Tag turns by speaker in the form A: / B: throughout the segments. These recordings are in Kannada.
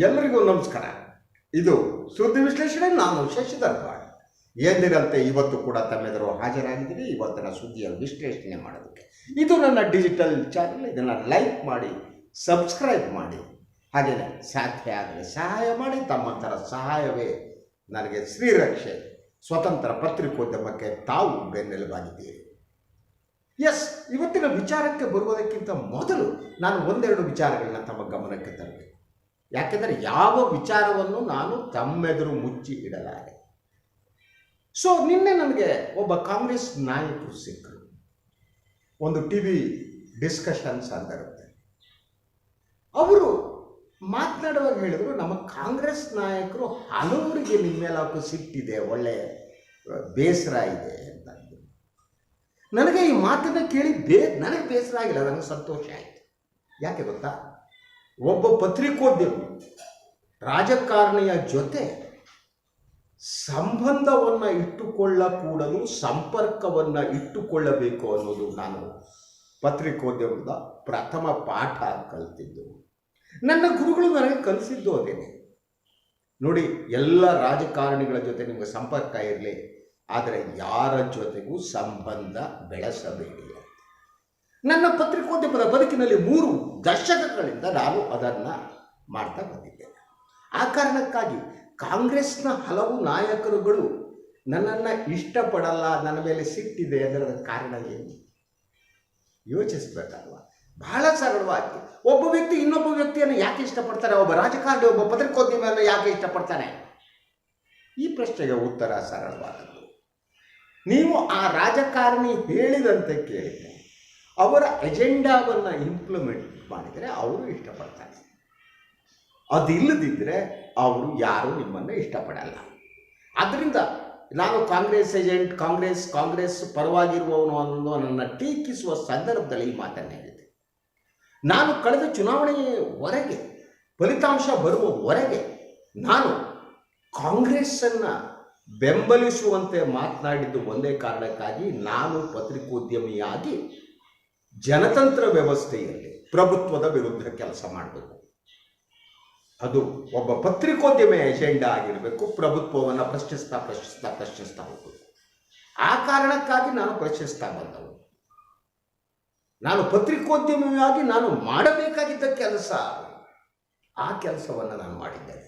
A: ಎಲ್ಲರಿಗೂ ನಮಸ್ಕಾರ. ಇದು ಸುದ್ದಿ ವಿಶ್ಲೇಷಣೆ, ನಾನು ಶಶಿಧರ್ ಬಾಳ್ ಎಂದಿನಂತೆ ಇವತ್ತು ಕೂಡ ತಮ್ಮೆದುರು ಹಾಜರಾಗಿದ್ದೀನಿ ಇವತ್ತಿನ ಸುದ್ದಿಯ ವಿಶ್ಲೇಷಣೆ ಮಾಡೋದಕ್ಕೆ. ಇದು ನನ್ನ ಡಿಜಿಟಲ್ ಚಾನಲ್, ಇದನ್ನು ಲೈಕ್ ಮಾಡಿ, ಸಬ್ಸ್ಕ್ರೈಬ್ ಮಾಡಿ. ಹಾಗೆಯೇ ಸಾಧ್ಯ ಆದರೆ ಸಹಾಯ ಮಾಡಿ ತಮ್ಮಂಥರ ಸಹಾಯವೇ ನನಗೆ ಶ್ರೀರಕ್ಷೆ. ಸ್ವತಂತ್ರ ಪತ್ರಿಕೋದ್ಯಮಕ್ಕೆ ತಾವು ಬೆನ್ನೆಲುಬಾಗಿದ್ದೀರಿ. ಎಸ್ ಇವತ್ತಿನ ವಿಚಾರಕ್ಕೆ ಬರುವುದಕ್ಕಿಂತ ಮೊದಲು ನಾನು ಒಂದೆರಡು ವಿಚಾರಗಳನ್ನ ತಮ್ಮ ಗಮನಕ್ಕೆ ತರಬೇಕು. ಯಾಕೆಂದರೆ ಯಾವ ವಿಚಾರವನ್ನು ನಾನು ತಮ್ಮೆದುರು ಮುಚ್ಚಿ ಇಡಲಾರೆ. ಸೊ ನಿನ್ನೆ ನನಗೆ ಒಬ್ಬ ಕಾಂಗ್ರೆಸ್ ನಾಯಕರು ಸಿಕ್ಕರು. ಒಂದು ಟಿ ವಿ ಡಿಸ್ಕಷನ್ ಸಂದರ್ಭದಲ್ಲಿ. ಅವರು ಮಾತನಾಡುವಾಗ ಹೇಳಿದರು, ನಮ್ಮ ಕಾಂಗ್ರೆಸ್ ನಾಯಕರು ಹಲವರಿಗೆ ನಿಮ್ಮ ಮೇಲೆ ಅವಕ್ಕೆ ಸಿಟ್ಟಿದೆ, ಒಳ್ಳೆ ಬೇಸರ ಇದೆ ಅಂತ ನನಗೆ ಈ ಮಾತನ್ನು ಕೇಳಿ ಬೇ, ನನಗೆ ಬೇಸರ ಆಗಿಲ್ಲ, ನನಗೆ ಸಂತೋಷ ಆಯಿತು. ಯಾಕೆ ಗೊತ್ತಾ? ಒಬ್ಬ ಪತ್ರಿಕೋದ್ಯಮಿ, ರಾಜಕಾರಣಿಯ ಜೊತೆ ಸಂಬಂಧವನ್ನು ಇಟ್ಟುಕೊಳ್ಳ ಕೂಡಲು ಸಂಪರ್ಕವನ್ನು ಇಟ್ಟುಕೊಳ್ಳಬೇಕು ಅನ್ನೋದು ನಾನು ಪತ್ರಿಕೋದ್ಯಮದ ಪ್ರಥಮ ಪಾಠ ಕಲಿತಿದ್ದು ನನ್ನ ಗುರುಗಳು ನನಗೆ ಕಲಿಸಿದ್ದು ಅದೇನೆ ನೋಡಿ, ಎಲ್ಲ ರಾಜಕಾರಣಿಗಳ ಜೊತೆ ನಿಮಗೆ ಸಂಪರ್ಕ ಇರಲಿ, ಆದರೆ ಯಾರ ಜೊತೆಗೂ ಸಂಬಂಧ ಬೆಳೆಸಬೇಡಿ. ನನ್ನ ಪತ್ರಿಕೋದ್ಯಮದ ಬದುಕಿನಲ್ಲಿ ಮೂರು ದಶಕಗಳಿಂದ ನಾನು ಅದನ್ನು ಮಾಡ್ತಾ ಬಂದಿದ್ದೇನೆ ಆ ಕಾರಣಕ್ಕಾಗಿ ಕಾಂಗ್ರೆಸ್ನ ಹಲವು ನಾಯಕರುಗಳು ನನ್ನನ್ನು ಇಷ್ಟಪಡಲ್ಲ, ನನ್ನ ಮೇಲೆ ಸಿಟ್ಟಿದೆ ಅದರ ಕಾರಣ ಏನು? ಯೋಚಿಸ್ಬೇಕಲ್ವ ಬಹಳ ಸರಳವಾಗಿ ಒಬ್ಬ ವ್ಯಕ್ತಿ ಇನ್ನೊಬ್ಬ ವ್ಯಕ್ತಿಯನ್ನು ಯಾಕೆ ಇಷ್ಟಪಡ್ತಾರೆ? ಒಬ್ಬ ರಾಜಕಾರಣಿ, ಒಬ್ಬ ಪತ್ರಿಕೋದ್ಯಮಿಯನ್ನು ಯಾಕೆ ಇಷ್ಟಪಡ್ತಾನೆ? ಈ ಪ್ರಶ್ನೆಗೆ ಉತ್ತರ ಸರಳವಾದದ್ದು. ನೀವು ಆ ರಾಜಕಾರಣಿ ಹೇಳಿದಂತೆ ಕೇಳಿದರೆ ಅವರ ಎಜೆಂಡಾವನ್ನು ಇಂಪ್ಲಿಮೆಂಟ್ ಮಾಡಿದರೆ ಅವರು ಇಷ್ಟಪಡ್ತಾರೆ. ಅದಿಲ್ಲದಿದ್ದರೆ ಅವರು ಯಾರು ನಿಮ್ಮನ್ನು ಇಷ್ಟಪಡಲ್ಲ. ಆದ್ದರಿಂದ ನಾನು ಕಾಂಗ್ರೆಸ್ ಏಜೆಂಟ್ ಕಾಂಗ್ರೆಸ್ ಕಾಂಗ್ರೆಸ್ ಪರವಾಗಿರುವವನು ನನ್ನ ಟೀಕಿಸುವ ಸಂದರ್ಭದಲ್ಲಿ ಈ ಮಾತನ್ನು ಹೇಳಿದೆ ನಾನು ಕಳೆದ ಚುನಾವಣೆಯವರೆಗೆ ಫಲಿತಾಂಶ ಬರುವವರೆಗೆ ನಾನು ಕಾಂಗ್ರೆಸ್ಸನ್ನು ಬೆಂಬಲಿಸುವಂತೆ ಮಾತನಾಡಿದ್ದು ಒಂದೇ ಕಾರಣಕ್ಕಾಗಿ ನಾನು ಪತ್ರಿಕೋದ್ಯಮಿಯಾಗಿ ಜನತಂತ್ರ ವ್ಯವಸ್ಥೆಯಲ್ಲಿ ಪ್ರಭುತ್ವದ ವಿರುದ್ಧ ಕೆಲಸ ಮಾಡಬೇಕು. ಅದು ಒಬ್ಬ ಪತ್ರಿಕೋದ್ಯಮಿ ಎಜೆಂಡಾ ಆಗಿರಬೇಕು, ಪ್ರಭುತ್ವವನ್ನು ಪ್ರಶ್ನಿಸ್ತಾ ಪ್ರಶ್ನಿಸ್ತಾ ಪ್ರಶ್ನಿಸ್ತಾ ಹೋಗಬೇಕು. ಆ ಕಾರಣಕ್ಕಾಗಿ ನಾನು ಪ್ರಶ್ನಿಸ್ತಾ ಬಂದವು ನಾನು ಪತ್ರಿಕೋದ್ಯಮಿಯಾಗಿ ನಾನು ಮಾಡಬೇಕಾಗಿದ್ದ ಕೆಲಸ ಆ ಕೆಲಸವನ್ನು ನಾನು ಮಾಡಿದ್ದೇನೆ.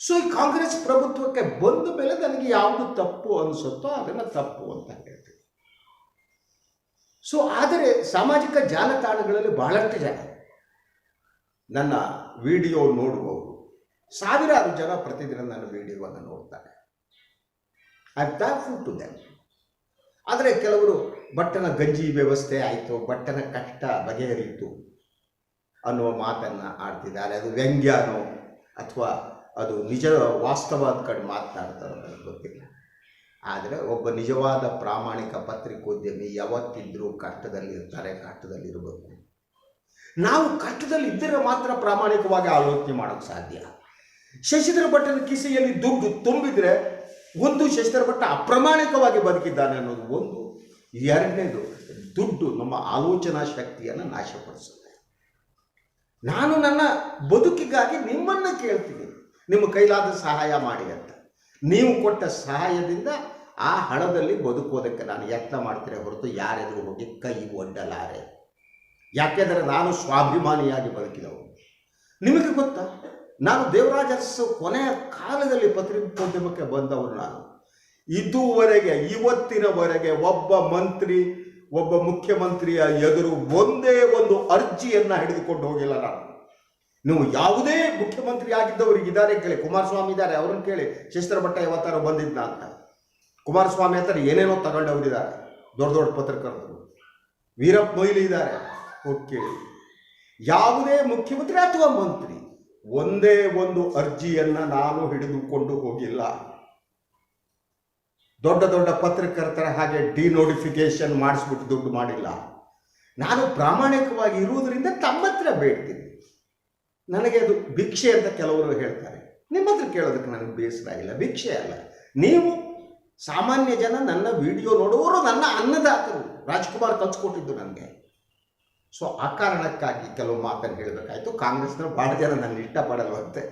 A: ಸೊ ಈ ಕಾಂಗ್ರೆಸ್ ಪ್ರಭುತ್ವಕ್ಕೆ ಬಂದ ಮೇಲೆ ನನಗೆ ಯಾವುದು ತಪ್ಪು ಅನಿಸುತ್ತೋ ಅದನ್ನು ತಪ್ಪು ಅಂತ ಹೇಳ್ತೀನಿ ಸೊ ಆದರೆ ಸಾಮಾಜಿಕ ಜಾಲತಾಣಗಳಲ್ಲಿ ಬಹಳಷ್ಟು ಜನ ನನ್ನ ವಿಡಿಯೋ ನೋಡುವವರು ಸಾವಿರಾರು ಜನ ಪ್ರತಿದಿನ ನನ್ನ ವಿಡಿಯೋವನ್ನು ನೋಡ್ತಾರೆ. ಐ ಥ್ಯಾಂಕ್ಫುಲ್ ಟು ದೆಮ್ ಆದರೆ ಕೆಲವರು ಬಟ್ಟನ ಗಂಜಿ ವ್ಯವಸ್ಥೆ ಆಯಿತು, ಬಟ್ಟನ ಕಷ್ಟ ಬಗೆಹರಿಯಿತು ಅನ್ನುವ ಮಾತನ್ನು ಆಡ್ತಿದ್ದಾರೆ. ಅದು ವ್ಯಂಗ್ಯನೋ ಅಥವಾ ಅದು ನಿಜ ವಾಸ್ತವದ ಕಡೆ ಮಾತನಾಡ್ತಾರೋ ನನಗೆ ಗೊತ್ತಿಲ್ಲ. ಆದರೆ ಒಬ್ಬ ನಿಜವಾದ ಪ್ರಾಮಾಣಿಕ ಪತ್ರಿಕೋದ್ಯಮಿ ಯಾವತ್ತಿದ್ರೂ ಕಷ್ಟದಲ್ಲಿರ್ತಾರೆ ಇರ್ತಾರೆ ಕಷ್ಟದಲ್ಲಿ ಇರಬೇಕು ನಾವು ಕಷ್ಟದಲ್ಲಿ ಇದ್ದರೆ ಮಾತ್ರ ಪ್ರಾಮಾಣಿಕವಾಗಿ ಆಲೋಚನೆ ಮಾಡೋಕ್ಕೆ ಸಾಧ್ಯ. ಶಶಿಧರ ಭಟ್ಟನ ಕಿಸೆಯಲ್ಲಿ ದುಡ್ಡು ತುಂಬಿದ್ರೆ ಒಂದು ಶಶಿಧರ ಭಟ್ಟ ಅಪ್ರಾಮಾಣಿಕವಾಗಿ ಬದುಕಿದ್ದಾನೆ ಅನ್ನೋದು ಒಂದು. ಎರಡನೇದು, ದುಡ್ಡು ನಮ್ಮ ಆಲೋಚನಾ ಶಕ್ತಿಯನ್ನು ನಾಶಪಡಿಸುತ್ತೆ. ನಾನು ನನ್ನ ಬದುಕಿಗಾಗಿ ನಿಮ್ಮನ್ನು ಕೇಳ್ತೀನಿ. ನಿಮ್ಮ ಕೈಲಾದ ಸಹಾಯ ಮಾಡಿ ಅಂತ. ನೀವು ಕೊಟ್ಟ ಸಹಾಯದಿಂದ ಆ ಹಣದಲ್ಲಿ ಬದುಕೋದಕ್ಕೆ ನಾನು ಯತ್ನ ಮಾಡ್ತೀನಿ ಹೊರತು ಯಾರೆದುರು ಹೋಗಿ ಕೈ ಒಡ್ಡಲಾರೆ. ಯಾಕೆಂದರೆ ನಾನು ಸ್ವಾಭಿಮಾನಿಯಾಗಿ ಬದುಕಿದವನು. ನಿಮಗೆ ಗೊತ್ತಾ? ನಾನು ದೇವರಾಜ ಅರಸು ಕೊನೆಯ ಕಾಲದಲ್ಲಿ ಪತ್ರಿಕೋದ್ಯಮಕ್ಕೆ ಬಂದವನು ನಾನು. ಇದುವರೆಗೆ, ಇವತ್ತಿನವರೆಗೆ ಒಬ್ಬ ಮಂತ್ರಿ, ಒಬ್ಬ ಮುಖ್ಯಮಂತ್ರಿಯ ಎದುರು ಒಂದೇ ಒಂದು ಅರ್ಜಿಯನ್ನು ಹಿಡಿದುಕೊಂಡು ಹೋಗಿಲ್ಲ ನಾನು. ನೀವು ಯಾವುದೇ ಮುಖ್ಯಮಂತ್ರಿ ಆಗಿದ್ದವರಿಗೆ ಇದ್ದಾರೆ ಕೇಳಿ, ಕುಮಾರಸ್ವಾಮಿ ಇದ್ದಾರೆ, ಅವ್ರನ್ನ ಕೇಳಿ, ಶಿಸ್ತರ ಭಟ್ಟ ಯಾವತ್ತಾರು ಬಂದಿದ್ದ ಅಂತ. ಕುಮಾರಸ್ವಾಮಿ ಹತ್ರ ಏನೇನೋ ತಗೊಂಡವರಿದ್ದಾರೆ ದೊಡ್ಡ ದೊಡ್ಡ ಪತ್ರಕರ್ತರು. ವೀರಪ್ಪ ಮೊಯ್ಲಿ ಇದ್ದಾರೆ. ಓಕೆ. ಯಾವುದೇ ಮುಖ್ಯಮಂತ್ರಿ ಅಥವಾ ಮಂತ್ರಿ ಒಂದೇ ಒಂದು ಅರ್ಜಿಯನ್ನು ನಾನು ಹಿಡಿದುಕೊಂಡು ಹೋಗಿಲ್ಲ. ದೊಡ್ಡ ದೊಡ್ಡ ಪತ್ರಕರ್ತರ ಹಾಗೆ ಡಿನೋಟಿಫಿಕೇಶನ್ ಮಾಡಿಸ್ಬಿಟ್ಟು ದುಡ್ಡು ಮಾಡಿಲ್ಲ. ನಾನು ಪ್ರಾಮಾಣಿಕವಾಗಿ ಇರುವುದರಿಂದ ತಮ್ಮ ಹತ್ರ ಬೇಡ್ತೀನಿ. ನನಗೆ ಅದು ಭಿಕ್ಷೆ ಅಂತ ಕೆಲವರು ಹೇಳ್ತಾರೆ. ನಿಮ್ಮ ಹತ್ರ ಕೇಳೋದಕ್ಕೆ ನನಗೆ ಬೇಸರ ಇಲ್ಲ. ಭಿಕ್ಷೆ ಅಲ್ಲ. ನೀವು ಸಾಮಾನ್ಯ ಜನ ನನ್ನ ವಿಡಿಯೋ ನೋಡುವವರು ನನ್ನ ಅನ್ನದಾತರು. ರಾಜ್ಕುಮಾರ್ ಕಲ್ಸ್ಕೊಟ್ಟಿದ್ದು ನನಗೆ ಸೊ ಆ ಕಾರಣಕ್ಕಾಗಿ ಕೆಲವು ಮಾತನ್ನು ಹೇಳಬೇಕಾಯ್ತು. ಕಾಂಗ್ರೆಸ್ನ ಭಾಳ ಜನ ನನ್ನ ಇಷ್ಟಪಡಲ್ವಂತೆ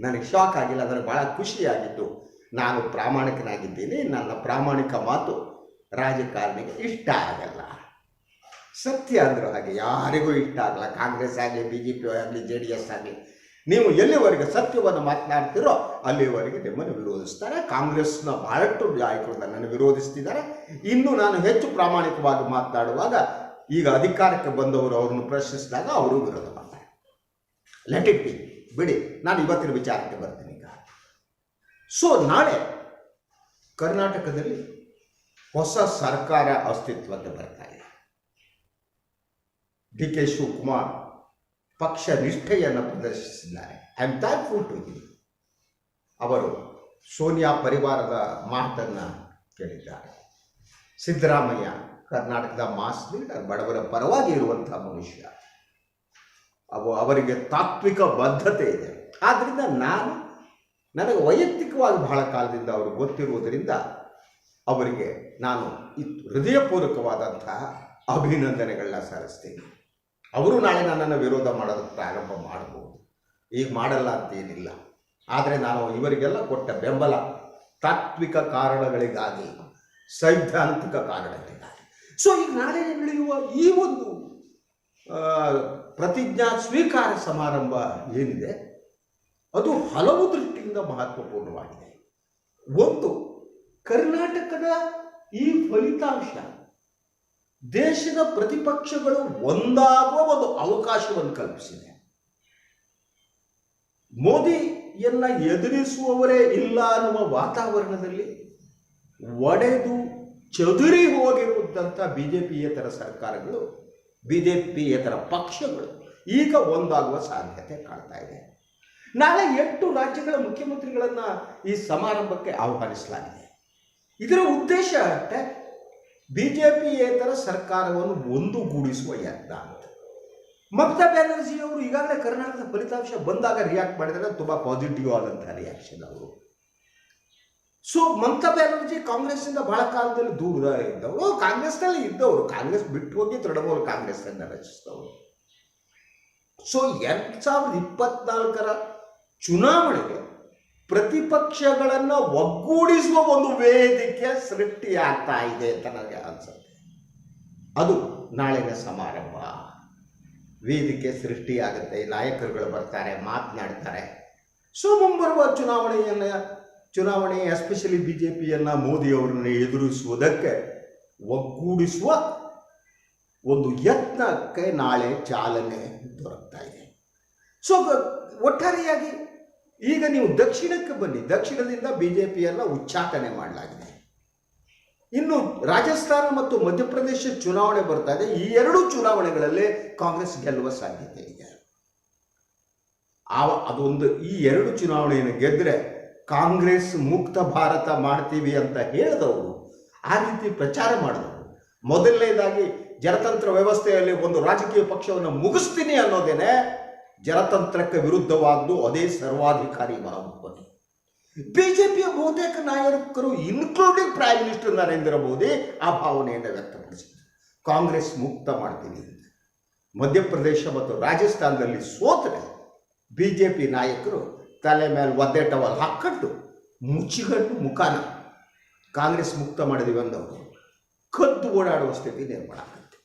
A: ನನಗೆ ಶಾಕ್ ಆಗಿಲ್ಲ ಅದರ ಭಾಳ ಖುಷಿಯಾಗಿತ್ತು ನಾನು ಪ್ರಾಮಾಣಿಕನಾಗಿದ್ದೀನಿ. ನನ್ನ ಪ್ರಾಮಾಣಿಕ ಮಾತು ರಾಜಕಾರಣಿಗೆ ಇಷ್ಟ ಆಗಲ್ಲ. ಸತ್ಯ ಅಂದ್ರೆ ಹಾಗೆ ಯಾರಿಗೂ ಇಷ್ಟ ಆಗಲ್ಲ. ಕಾಂಗ್ರೆಸ್ ಆಗಲಿ ಬಿ ಜೆ ಪಿ ಆಗಲಿ, ಜೆ ಡಿ ಎಸ್ ಆಗಲಿ. ನೀವು ಎಲ್ಲಿವರೆಗೆ ಸತ್ಯವನ್ನು ಮಾತನಾಡ್ತೀರೋ ಅಲ್ಲಿವರೆಗೆ ನಿಮ್ಮನ್ನು ವಿರೋಧಿಸ್ತಾರೆ. ಕಾಂಗ್ರೆಸ್ನ ಬಹಳಷ್ಟು ನಾಯಕರು ನನ್ನನ್ನು ವಿರೋಧಿಸ್ತಿದ್ದಾರೆ. ಇನ್ನು ನಾನು ಹೆಚ್ಚು ಪ್ರಾಮಾಣಿಕವಾಗಿ ಮಾತನಾಡುವಾಗ ಈಗ ಅಧಿಕಾರಕ್ಕೆ ಬಂದವರು ಅವರನ್ನು ಪ್ರಶ್ನಿಸಿದಾಗ ಅವರು ವಿರೋಧ ಮಾಡ್ತಾರೆ. ಲೆಟ್ ಇಟ್ ಬಿ ಬಿಡಿ, ನಾನು ಇವತ್ತಿನ ವಿಚಾರಕ್ಕೆ ಬರ್ತೀನಿ ಈಗ. ಸೊ ನಾಳೆ ಕರ್ನಾಟಕದಲ್ಲಿ ಹೊಸ ಸರ್ಕಾರ ಅಸ್ತಿತ್ವಕ್ಕೆ ಬರ್ತಾ ಇದೆ. ಡಿ ಕೆ ಶಿವಕುಮಾರ್ ಪಕ್ಷ ನಿಷ್ಠೆಯನ್ನು ಪ್ರದರ್ಶಿಸಿದ್ದಾರೆ. I am thankful to you ಅವರು ಸೋನಿಯಾ ಪರಿವಾರದ ಮಾತನ್ನು ಕೇಳಿದ್ದಾರೆ. ಸಿದ್ದರಾಮಯ್ಯ ಕರ್ನಾಟಕದ ಮಾಸ್ ಲೀಡರ್, ಬಡವರ ಪರವಾಗಿ ಇರುವಂಥ ಮನುಷ್ಯ. ಅವು ಅವರಿಗೆ ತಾತ್ವಿಕ ಬದ್ಧತೆ ಇದೆ. ಆದ್ದರಿಂದ ನಾನು ನನಗೆ ವೈಯಕ್ತಿಕವಾಗಿ ಬಹಳ ಕಾಲದಿಂದ ಅವರು ಗೊತ್ತಿರುವುದರಿಂದ ಅವರಿಗೆ ನಾನು ಹೃದಯಪೂರ್ವಕವಾದಂತಹ ಅಭಿನಂದನೆಗಳನ್ನ ಸಲ್ಲಿಸ್ತೀನಿ. ಅವರು ನಾಳೆ ನನ್ನನ್ನು ವಿರೋಧ ಮಾಡೋದಕ್ಕೆ ಪ್ರಾರಂಭ ಮಾಡಬಹುದು ಈಗ ಮಾಡಲ್ಲ ಅಂತೇನಿಲ್ಲ. ಆದರೆ ನಾನು ಇವರಿಗೆಲ್ಲ ಕೊಟ್ಟ ಬೆಂಬಲ ತಾತ್ವಿಕ ಕಾರಣಗಳಿಗಾಗಿ, ಸೈದ್ಧಾಂತಿಕ ಕಾರಣಗಳಿಗಾಗಿ. ಸೊ ಈಗ ನಾಳೆ ನಡೆಯುವ ಈ ಒಂದು ಪ್ರತಿಜ್ಞಾ ಸ್ವೀಕಾರ ಸಮಾರಂಭ ಏನಿದೆ, ಅದು ಹಲವು ದೃಷ್ಟಿಯಿಂದ ಮಹತ್ವಪೂರ್ಣವಾಗಿದೆ. ಒಂದು, ಕರ್ನಾಟಕದ ಈ ಫಲಿತಾಂಶ. ದೇಶದ ಪ್ರತಿಪಕ್ಷಗಳು ಒಂದಾಗುವ ಒಂದು ಅವಕಾಶವನ್ನು ಕಲ್ಪಿಸಿದೆ. ಮೋದಿಯನ್ನ ಎದುರಿಸುವವರೇ ಇಲ್ಲ ಅನ್ನುವ ವಾತಾವರಣದಲ್ಲಿ ಒಡೆದು ಚದುರಿ ಹೋಗಿರುವಂಥ ಬಿಜೆಪಿಯೇತರ ಸರ್ಕಾರಗಳು, ಬಿಜೆಪಿಯೇತರ ಪಕ್ಷಗಳು ಈಗ ಒಂದಾಗುವ ಸಾಧ್ಯತೆ ಕಾಣ್ತಾ ಇದೆ. ನಾಳೆ ಎಂಟು ರಾಜ್ಯಗಳ ಮುಖ್ಯಮಂತ್ರಿಗಳನ್ನ ಈ ಸಮಾರಂಭಕ್ಕೆ ಆಹ್ವಾನಿಸಲಾಗಿದೆ. ಇದರ ಉದ್ದೇಶ ಅಷ್ಟೇ ಬಿ ಜೆ ಪಿಯೇತರ ಸರ್ಕಾರವನ್ನು ಒಂದುಗೂಡಿಸುವ ಯತ್ನ ಅಂತ. ಮಮತಾ ಬ್ಯಾನರ್ಜಿ ಅವರು ಈಗಾಗಲೇ ಕರ್ನಾಟಕದ ಫಲಿತಾಂಶ ಬಂದಾಗ ರಿಯಾಕ್ಟ್ ಮಾಡಿದಾಗ ತುಂಬ ಪಾಸಿಟಿವ್ ಆದಂತಹ ರಿಯಾಕ್ಷನ್ ಅವರು. ಸೊ ಮಮತಾ ಬ್ಯಾನರ್ಜಿ ಕಾಂಗ್ರೆಸ್ಸಿಂದ ಬಹಳ ಕಾಲದಲ್ಲಿ ದೂರ ಇದ್ದವರು, ಕಾಂಗ್ರೆಸ್ನಲ್ಲಿ ಇದ್ದವರು, ಕಾಂಗ್ರೆಸ್ ಬಿಟ್ಟು ಹೋಗಿ ತೃಣಮೂಲ ಕಾಂಗ್ರೆಸ್ಸನ್ನು ರಚಿಸಿದವರು. ಸೊ ಎರಡ್ ಸಾವಿರದ ಇಪ್ಪತ್ನಾಲ್ಕರ ಚುನಾವಣೆಗೆ ಪ್ರತಿಪಕ್ಷಗಳನ್ನು ಒಗ್ಗೂಡಿಸುವ ಒಂದು ವೇದಿಕೆ ಸೃಷ್ಟಿಯಾಗ್ತಾ ಇದೆ ಅಂತ ನನಗೆ ಅನಿಸುತ್ತೆ. ಅದು ನಾಳಿನ ಸಮಾರಂಭ. ವೇದಿಕೆ ಸೃಷ್ಟಿಯಾಗುತ್ತೆ, ನಾಯಕರುಗಳು ಬರ್ತಾರೆ, ಮಾತನಾಡ್ತಾರೆ. ಸೊ ಮುಂಬರುವ ಚುನಾವಣೆಯನ್ನು, ಚುನಾವಣೆ ಎಸ್ಪೆಷಲಿ ಬಿ ಜೆ ಪಿಯನ್ನು ಮೋದಿಯವರನ್ನು ಎದುರಿಸುವುದಕ್ಕೆ ಒಗ್ಗೂಡಿಸುವ ಒಂದು ಯತ್ನಕ್ಕೆ ನಾಳೆ ಚಾಲನೆ ದೊರಕ್ತಾ ಇದೆ. ಸೊ ಒಟ್ಟಾರೆಯಾಗಿ ಈಗ ನೀವು ದಕ್ಷಿಣಕ್ಕೆ ಬನ್ನಿ. ದಕ್ಷಿಣದಿಂದ ಬಿ ಜೆ ಪಿಯನ್ನು ಉಚ್ಚಾಟನೆ ಮಾಡಲಾಗಿದೆ. ಇನ್ನು ರಾಜಸ್ಥಾನ ಮತ್ತು ಮಧ್ಯಪ್ರದೇಶ ಚುನಾವಣೆ ಬರ್ತಾ ಇದೆ. ಈ ಎರಡು ಚುನಾವಣೆಗಳಲ್ಲಿ ಕಾಂಗ್ರೆಸ್ ಗೆಲ್ಲುವ ಸಾಧ್ಯತೆ ಇದೆ. ಆ ಅದೊಂದು, ಈ ಎರಡು ಚುನಾವಣೆಯನ್ನು ಗೆದ್ದರೆ ಕಾಂಗ್ರೆಸ್ ಮುಕ್ತ ಭಾರತ ಮಾಡ್ತೀವಿ ಅಂತ ಹೇಳಿದವರು, ಆ ರೀತಿ ಪ್ರಚಾರ ಮಾಡಿದವರು ಮೊದಲನೇದಾಗಿ ಜನತಂತ್ರ ವ್ಯವಸ್ಥೆಯಲ್ಲಿ ಒಂದು ರಾಜಕೀಯ ಪಕ್ಷವನ್ನು ಮುಗಿಸ್ತೀನಿ ಅನ್ನೋದೇನೆ ಜನತಂತ್ರಕ್ಕೆ ವಿರುದ್ಧವಾದ್ದು ಅದೇ ಸರ್ವಾಧಿಕಾರಿ ಮನೋಭಾವನೆ ಬಿಜೆಪಿಯ ಬಹುತೇಕ ನಾಯಕರು including prime minister Narendra Modi, ಆ ಭಾವನೆಯನ್ನು ವ್ಯಕ್ತಪಡಿಸಿದರು. ಕಾಂಗ್ರೆಸ್ ಮುಕ್ತ ಮಾಡ್ತೀನಿ. ಅಂತ ಮಧ್ಯಪ್ರದೇಶ ಮತ್ತು ರಾಜಸ್ಥಾನದಲ್ಲಿ ಸೋತರೆ ಬಿ ಜೆ ಪಿ ನಾಯಕರು ತಲೆ ಮೇಲೆ ಒದ್ದೆ ಟವಲ್ ಹಾಕಿಕೊಂಡು ಮುಚ್ಚಿಕೊಂಡು ಮುಖಾನ ಕಾಂಗ್ರೆಸ್ ಮುಕ್ತ ಮಾಡಿದೀವಿ ಅಂದವರು. ಕದ್ದು ಓಡಾಡುವ ಸ್ಥಿತಿ ನಿರ್ಮಾಣ ಆಗುತ್ತೆ.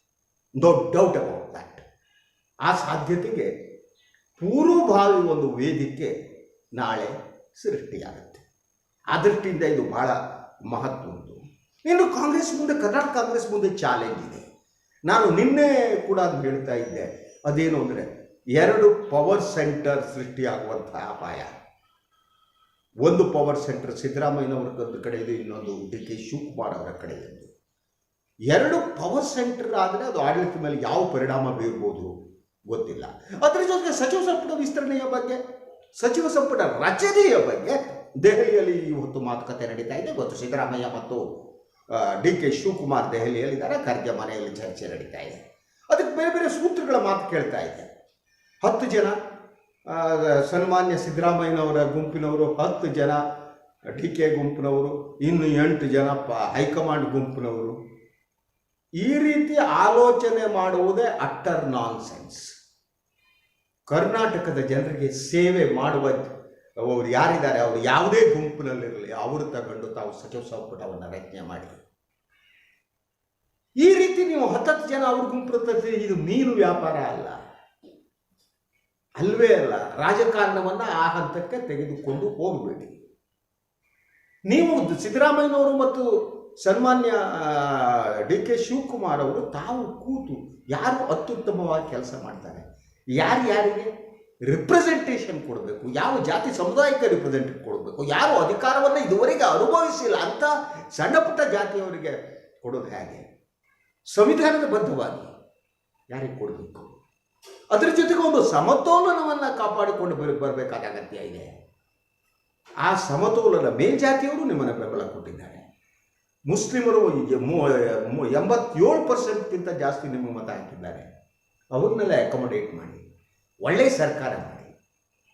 A: ನೋ ಡೌಟ್ ಅಬೌಟ್ ದ್ಯಾಟ್ ಆ ಸಾಧ್ಯತೆಗೆ ಪೂರ್ವಭಾವಿ ಒಂದು ವೇದಿಕೆ ನಾಳೆ ಸೃಷ್ಟಿಯಾಗುತ್ತೆ. ಆ ದೃಷ್ಟಿಯಿಂದ ಇದು ಬಹಳ ಮಹತ್ವದ್ದು ಇನ್ನು ಕಾಂಗ್ರೆಸ್ ಮುಂದೆ, ಕರ್ನಾಟಕ ಕಾಂಗ್ರೆಸ್ ಮುಂದೆ ಚಾಲೆಂಜ್ ಇದೆ. ನಾನು ನಿನ್ನೆ ಕೂಡ ಅದು ಹೇಳ್ತಾ ಇದ್ದೆ. ಅದೇನು ಅಂದರೆ ಎರಡು ಪವರ್ ಸೆಂಟರ್ ಸೃಷ್ಟಿಯಾಗುವಂತಹ ಅಪಾಯ. ಒಂದು ಪವರ್ ಸೆಂಟರ್ ಸಿದ್ದರಾಮಯ್ಯನವರ ಕಡೆ ಇದೆ ಇನ್ನೊಂದು ಡಿ ಕೆ ಶಿವಕುಮಾರ್ ಅವರ ಕಡೆ ಇದೆ ಎರಡು ಪವರ್ ಸೆಂಟರ್ ಆದರೆ ಅದು ಆಡಳಿತ ಮೇಲೆ ಯಾವ ಪರಿಣಾಮ ಬೀರ್ಬೋದು? ಗೊತ್ತಿಲ್ಲ. ಅದರ ಜೊತೆಗೆ ಸಚಿವ ಸಂಪುಟ ವಿಸ್ತರಣೆಯ ಬಗ್ಗೆ, ಸಚಿವ ಸಂಪುಟ ರಚನೆಯ ಬಗ್ಗೆ ದೆಹಲಿಯಲ್ಲಿ ಇವತ್ತು ಮಾತುಕತೆ ನಡೀತಾ ಇದೆ. ಗೊತ್ತು, ಸಿದ್ದರಾಮಯ್ಯ ಮತ್ತು ಡಿ ಕೆ ಶಿವಕುಮಾರ್ ದೆಹಲಿಯಲ್ಲಿದ್ದಾರೆ. ಖರ್ಗೆ ಮನೆಯಲ್ಲಿ ಚರ್ಚೆ ನಡೀತಾ ಇದೆ. ಅದಕ್ಕೆ ಬೇರೆ ಬೇರೆ ಸೂತ್ರಗಳ ಮಾತು ಕೇಳ್ತಾ ಇದೆ ಹತ್ತು ಜನ ಸನ್ಮಾನ್ಯ ಸಿದ್ದರಾಮಯ್ಯನವರ ಗುಂಪಿನವರು, ಹತ್ತು ಜನ, ಡಿ ಕೆ ಗುಂಪಿನವರು, ಇನ್ನು ಎಂಟು ಜನ, ಪ, ಹೈಕಮಾಂಡ್ ಗುಂಪಿನವರು ಈ ರೀತಿ ಆಲೋಚನೆ ಮಾಡುವುದೇ ಅಟ್ಟರ್ ನಾನ್ ಸೆನ್ಸ್ ಕರ್ನಾಟಕದ ಜನರಿಗೆ ಸೇವೆ ಮಾಡುವ ಅವರು ಯಾರಿದ್ದಾರೆ? ಅವರು ಯಾವುದೇ ಗುಂಪಿನಲ್ಲಿರಲಿ ಅವರು ತಗೊಂಡು ತಾವು ಸಚಿವ ಸಂಪುಟವನ್ನು ರಚನೆ ಮಾಡಿ. ಈ ರೀತಿ ನೀವು ಹತ್ತತ್ತು ಜನ ಅವ್ರ ಗುಂಪು ತರ್ತೀರಿ, ಇದು ಮೀನು ವ್ಯಾಪಾರ ಅಲ್ಲ. ಅಲ್ವೇ ಅಲ್ಲ ರಾಜಕಾರಣವನ್ನು ಆ ಹಂತಕ್ಕೆ ತೆಗೆದುಕೊಂಡು ಹೋಗಬೇಡಿ. ನೀವು ಸಿದ್ದರಾಮಯ್ಯನವರು ಮತ್ತು ಸನ್ಮಾನ್ಯ ಡಿ ಕೆ ಶಿವಕುಮಾರ್ ಅವರು ತಾವು ಕೂತು ಯಾರು ಅತ್ಯುತ್ತಮವಾಗಿ ಕೆಲಸ ಮಾಡ್ತಾರೆ? ಯಾರು ಯಾರಿಗೆ? ರಿಪ್ರೆಸೆಂಟೇಷನ್ ಕೊಡಬೇಕು. ಯಾವ ಜಾತಿ ಸಮುದಾಯಕ್ಕೆ ರಿಪ್ರೆಸೆಂಟ್ ಕೊಡಬೇಕು? ಯಾರು ಅಧಿಕಾರವನ್ನು ಇದುವರೆಗೆ ಅನುಭವಿಸಿಲ್ಲ ಅಂತ ಸಣ್ಣ ಪುಟ್ಟ ಜಾತಿಯವರಿಗೆ ಕೊಡೋದು ಹೇಗೆ? ಸಂವಿಧಾನದ ಬದ್ಧವಾಗಿ ಯಾರಿಗೆ ಕೊಡಬೇಕು? ಅದರ ಜೊತೆಗೆ ಒಂದು ಸಮತೋಲನವನ್ನು ಕಾಪಾಡಿಕೊಂಡು ಬರ, ಬರಬೇಕಾದ ಅಗತ್ಯ ಇದೆ. ಆ ಸಮತೋಲನ ಮೇಲ್ಜಾತಿಯವರು ನಿಮ್ಮನ್ನು ಬೆಂಬಲ ಕೊಟ್ಟಿದ್ದಾರೆ. ಮುಸ್ಲಿಮರು ಎಂಬತ್ತೇಳು ಪರ್ಸೆಂಟ್ಗಿಂತ ಜಾಸ್ತಿ ನಿಮ್ಮ ಮತ ಹಾಕಿದ್ದಾರೆ. ಅವ್ರನ್ನೆಲ್ಲ ಅಕೊಮಡೇಟ್ ಮಾಡಿ ಒಳ್ಳೆಯ ಸರ್ಕಾರ ಮಾಡಿ.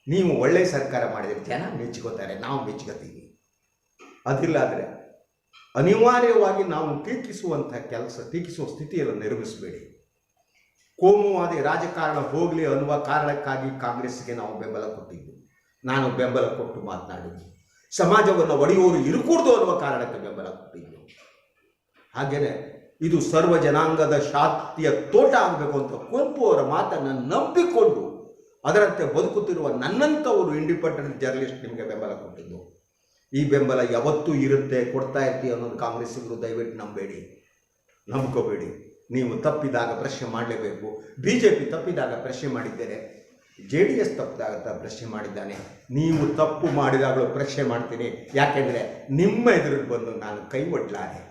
A: ನೀವು ಒಳ್ಳೆಯ ಸರ್ಕಾರ ಮಾಡಿದರೆ ಜನ ಮೆಚ್ಕೋತಾರೆ, ನಾವು ಮೆಚ್ಕೋತೀವಿ. ಅದಿಲ್ಲ ಆದರೆ ಅನಿವಾರ್ಯವಾಗಿ ನಾವು ಟೀಕಿಸುವಂಥ ಕೆಲಸ, ಟೀಕಿಸುವ ಸ್ಥಿತಿಯನ್ನು ನಿರ್ಮಿಸಬೇಡಿ. ಕೋಮುವಾದಿ ರಾಜಕಾರಣ ಹೋಗಲಿ ಅನ್ನುವ ಕಾರಣಕ್ಕಾಗಿ ಕಾಂಗ್ರೆಸ್ಗೆ ನಾವು ಬೆಂಬಲ ಕೊಟ್ಟಿದ್ದು. ನಾನು ಬೆಂಬಲ ಕೊಟ್ಟು ಮಾತನಾಡಿದ್ದು. ಸಮಾಜವನ್ನು ಒಡೆಯುವವರು ಇರಕೂಡ್ದು ಅನ್ನುವ ಕಾರಣಕ್ಕೆ ಬೆಂಬಲ ಕೊಟ್ಟಿದ್ದು ಹಾಗೆಯೇ ಇದು ಸರ್ವ ಜನಾಂಗದ ಶಾಂತಿಯ ತೋಟ ಆಗಬೇಕು ಅಂತ ಕುವೆಂಪು ಅವರ ಮಾತನ್ನು ನಂಬಿಕೊಂಡು ಅದರಂತೆ ಬದುಕುತ್ತಿರುವ ನನ್ನಂಥವರು ಇಂಡಿಪೆಂಡೆಂಟ್ ಜರ್ನಲಿಸ್ಟ್ ನಿಮಗೆ ಬೆಂಬಲ ಕೊಟ್ಟಿದ್ದು. ಈ ಬೆಂಬಲ ಯಾವತ್ತೂ ಇರುತ್ತೆ, ಕೊಡ್ತಾ ಇರ್ತೀವಿ ಅನ್ನೋದು ಕಾಂಗ್ರೆಸ್ಸಿಗರು ದಯವಿಟ್ಟು ನಂಬೇಡಿ. ನಂಬ್ಕೋಬೇಡಿ. ನೀವು ತಪ್ಪಿದಾಗ ಪ್ರಶ್ನೆ ಮಾಡಲೇಬೇಕು. ಬಿ ಜೆ ಪಿ ತಪ್ಪಿದಾಗ ಪ್ರಶ್ನೆ ಮಾಡಿದ್ದೇನೆ ಜೆ ಡಿ ಎಸ್ ತಪ್ಪಿದಾಗ ಪ್ರಶ್ನೆ ಮಾಡಿದ್ದಾನೆ. ನೀವು ತಪ್ಪು ಮಾಡಿದಾಗಲೂ ಪ್ರಶ್ನೆ ಮಾಡ್ತೀನಿ. ಯಾಕೆಂದರೆ ನಿಮ್ಮ ಎದುರಿಗೆ ಬಂದು ನಾನು ಕೈ ಒಡ್ಲಾರೆ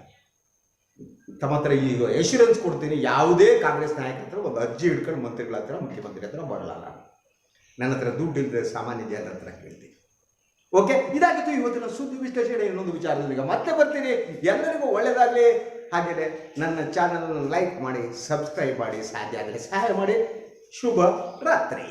A: ತಮ್ಮ ಹತ್ರ ಈಗ ಎಶ್ಯೂರೆನ್ಸ್ ಕೊಡ್ತೀನಿ. ಯಾವುದೇ ಕಾಂಗ್ರೆಸ್ ನಾಯಕರ ಹತ್ರ ಒಂದು ಅರ್ಜಿ ಹಿಡ್ಕೊಂಡು ಮಂತ್ರಿಗಳ ಹತ್ರ, ಮುಖ್ಯಮಂತ್ರಿ ಹತ್ರ ಬರಲ್ಲ ನನ್ನ ಹತ್ರ ದುಡ್ಡು ಇಲ್ಲದೆ ಸಾಮಾನ್ಯ ಜನರ ಹತ್ರ ಕೇಳ್ತೀನಿ. ಓಕೆ? ಇದಾಗಿತ್ತು ಇವತ್ತಿನ ಸುದ್ದಿ ವಿಶ್ಲೇಷಣೆ. ಇನ್ನೊಂದು ವಿಚಾರದಲ್ಲಿ ಈಗ ಮತ್ತೆ ಬರ್ತೀನಿ. ಎಲ್ಲರಿಗೂ ಒಳ್ಳೆಯದಾಗಲಿ ಹಾಗೆಯೇ ನನ್ನ ಚಾನಲನ್ನು ಲೈಕ್ ಮಾಡಿ ಸಬ್ಸ್ಕ್ರೈಬ್ ಮಾಡಿ. ಸಾಧ್ಯ ಆಗಲಿ ಸಹಾಯ ಮಾಡಿ. ಶುಭ ರಾತ್ರಿ.